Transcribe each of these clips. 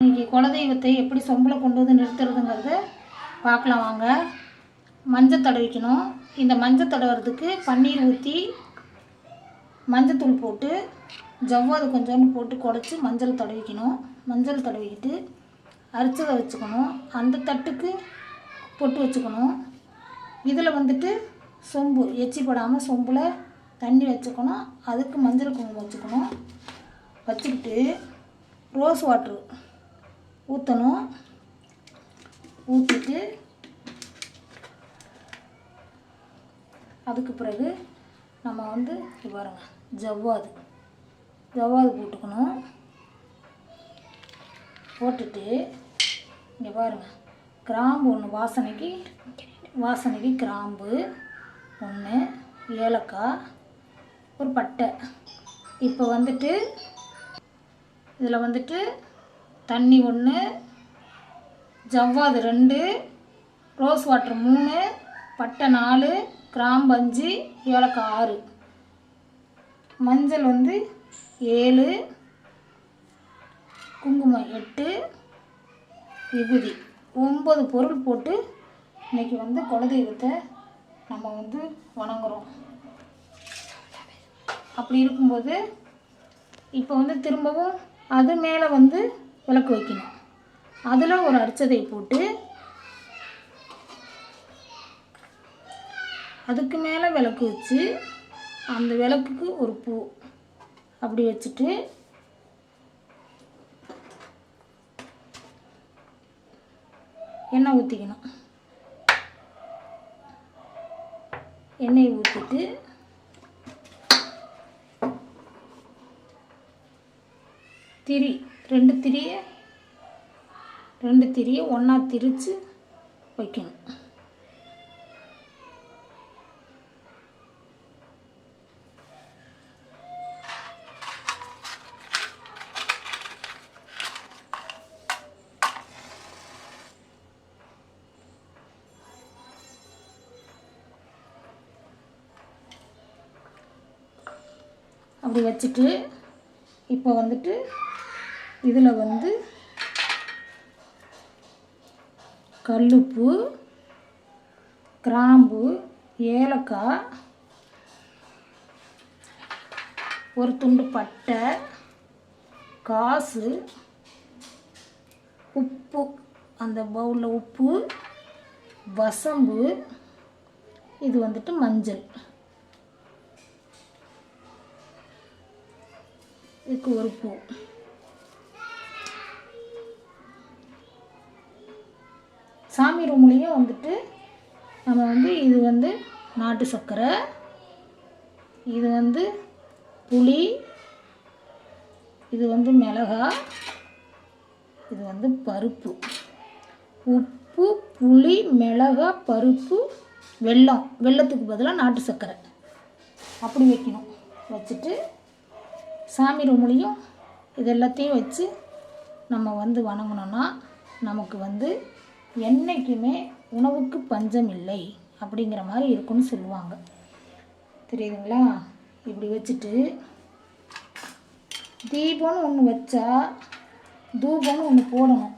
இன்றைக்கி குலதெய்வத்தை எப்படி சொம்பில் கொண்டு வந்து நிறுத்துறதுங்கிறத பார்க்கலாம் வாங்க. மஞ்சள் தடவிக்கணும் இந்த மஞ்சள் தடவுறதுக்கு பன்னீர் ஊற்றி மஞ்சத்தூள் போட்டு ஜவ்வாது கொஞ்சோண்டு போட்டு குடச்சி மஞ்சள் தடவிக்கணும் மஞ்சள் தடவிக்கிட்டு அரிச்சதை வச்சுக்கணும். அந்த தட்டுக்கு பொட்டு வச்சுக்கணும். இதில் வந்துட்டு சொம்பு எச்சி படாமல் சொம்பில் தண்ணி வச்சுக்கணும். அதுக்கு மஞ்சள் குங்குமம் வச்சுக்கணும். வச்சுக்கிட்டு ரோஸ் வாட்ரு ஊற்றணும் ஊற்றிட்டு அதுக்கு பிறகு நம்ம வந்து பாருங்க ஜவ்வாது. ஜவ்வாது போட்டுக்கணும். போட்டுட்டு இங்கே பாருங்க கிராம்பு ஒன்று வாசனைக்கு வாசனைக்கு கிராம்பு ஒன்று ஏலக்காய் ஒரு பட்டை. இப்போ வந்துட்டு இதில் வந்துட்டு தண்ணி ஒன்று ஜவ்வாது ரெண்டு ரோஸ் வாட்டர் மூணு பட்டை நாலு கிராம்பு அஞ்சு ஏலக்காய் ஆறு. மஞ்சள் வந்து ஏழு குங்குமம் எட்டு விபூதி. ஒம்பது பொருள் போட்டு இன்றைக்கி வந்து குலதெய்வத்தை நம்ம வந்து வணங்குகிறோம் அப்படி இருக்கும்போது இப்போ வந்து திரும்பவும் அது மேலே வந்து விளக்கு வைக்கணும். அதில் ஒரு அரிச்சதை போட்டு அதுக்கு மேலே விளக்கு வச்சு அந்த விளக்குக்கு ஒரு பூ அப்படி வச்சுட்டு எண்ணெய் ஊற்றிக்கணும் எண்ணெயை ஊற்றிட்டு திரி ரெண்டு திரியை ரெண்டு திரியை ஒன்றா திரித்து வைக்கணும். அப்படி வச்சுட்டு இப்போ வந்துட்டு இதில் வந்து கல்லுப்பு கிராம்பு ஏலக்காய் ஒரு துண்டு பட்டை காசு உப்பு அந்த பவுலில் உப்பு வசம்பு இது வந்துட்டு மஞ்சள். இதுக்கு ஒரு பூ. சாமி ரூம்லேயும் வந்துட்டு நம்ம வந்து இது வந்து நாட்டு சர்க்கரை இது வந்து புளி இது வந்து மிளகா இது வந்து பருப்பு. உப்பு புளி மிளகா பருப்பு வெல்லம். வெல்லத்துக்கு பதிலாக நாட்டு சர்க்கரை அப்படி வைக்கணும். வச்சுட்டு சாமி ரூம்லேயும் இது எல்லாத்தையும் வச்சு நம்ம வந்து வணங்கினோன்னா நமக்கு வந்து என்றைக்குமே உணவுக்கு பஞ்சம் இல்லை அப்படிங்கிற மாதிரி இருக்குன்னு சொல்லுவாங்க. தெரியுதுங்களா? இப்படி வச்சுட்டு தீபம்னு ஒன்று வச்சா தூபம்னு ஒன்று போடணும்.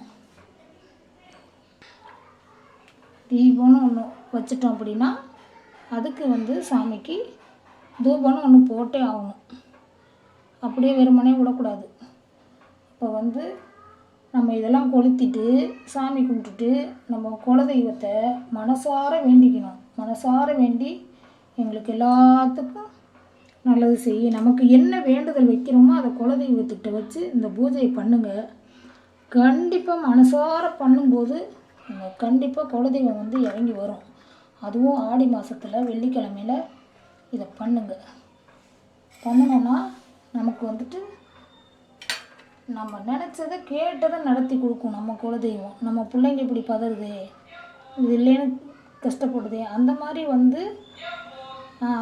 தீபம்னு ஒன்று வச்சிட்டோம் அப்படின்னா அதுக்கு வந்து சாமிக்கு தூபம்னு ஒன்று போட்டே ஆகணும். அப்படியே வெறுமனே விடக்கூடாது. இப்போ வந்து நம்ம இதெல்லாம் கொளுத்திட்டு சாமி கும்பிட்டுட்டு நம்ம குலதெய்வத்தை மனசார வேண்டிக்கணும். மனசார வேண்டி எங்களுக்கு எல்லாத்துக்கும் நல்லது செய்ய நமக்கு என்ன வேண்டுதல் வைக்கிறோமோ அதை குலதெய்வத்திட்ட வச்சு இந்த பூஜையை பண்ணுங்கள் கண்டிப்பாக மனசார பண்ணும்போது கண்டிப்பாக குலதெய்வம் வந்து இறங்கி வரும். அதுவும் ஆடி மாதத்தில் வெள்ளிக்கிழமையில் இதை பண்ணுங்கள் பண்ணணும்னா நமக்கு வந்துட்டு நம்ம நினச்சதை கேட்டதை நடத்தி கொடுக்கும் நம்ம குலதெய்வம். நம்ம பிள்ளைங்க இப்படி பதறுதே இது இல்லைன்னு கஷ்டப்படுதே அந்த மாதிரி வந்து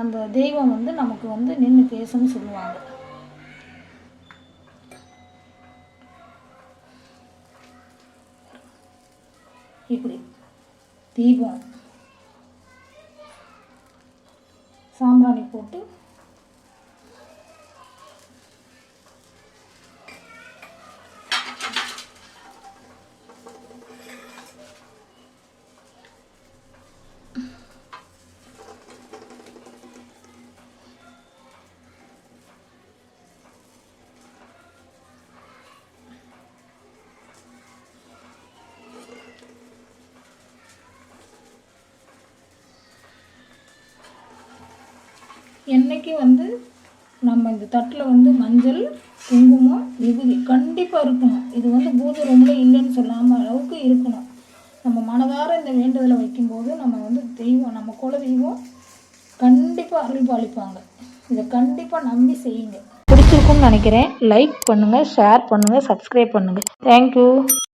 அந்த தெய்வம் வந்து நமக்கு வந்து நின்று பேசும்னு சொல்லுவாங்க. இப்படி தீபம் சாம்பிராணி போட்டு என்றைக்கு வந்து நம்ம இந்த தட்டில் வந்து மஞ்சள் குங்குமம் விபூதி கண்டிப்பாக இருக்கணும். இது வந்து பூஜை ரூமில் இல்லைன்னு சொல்லாமல் அளவுக்கு இருக்கணும். நம்ம மனதார இந்த வேண்டுதலை வைக்கும்போது நம்ம வந்து தெய்வம் நம்ம குல தெய்வம் கண்டிப்பாக அருள் பாலிப்பாங்க. இதை கண்டிப்பாக நம்பி செய்யுங்க. பிடிச்சிருக்குன்னு நினைக்கிறேன். லைக் பண்ணுங்கள் ஷேர் பண்ணுங்கள் சப்ஸ்கிரைப் பண்ணுங்கள் தேங்க்யூ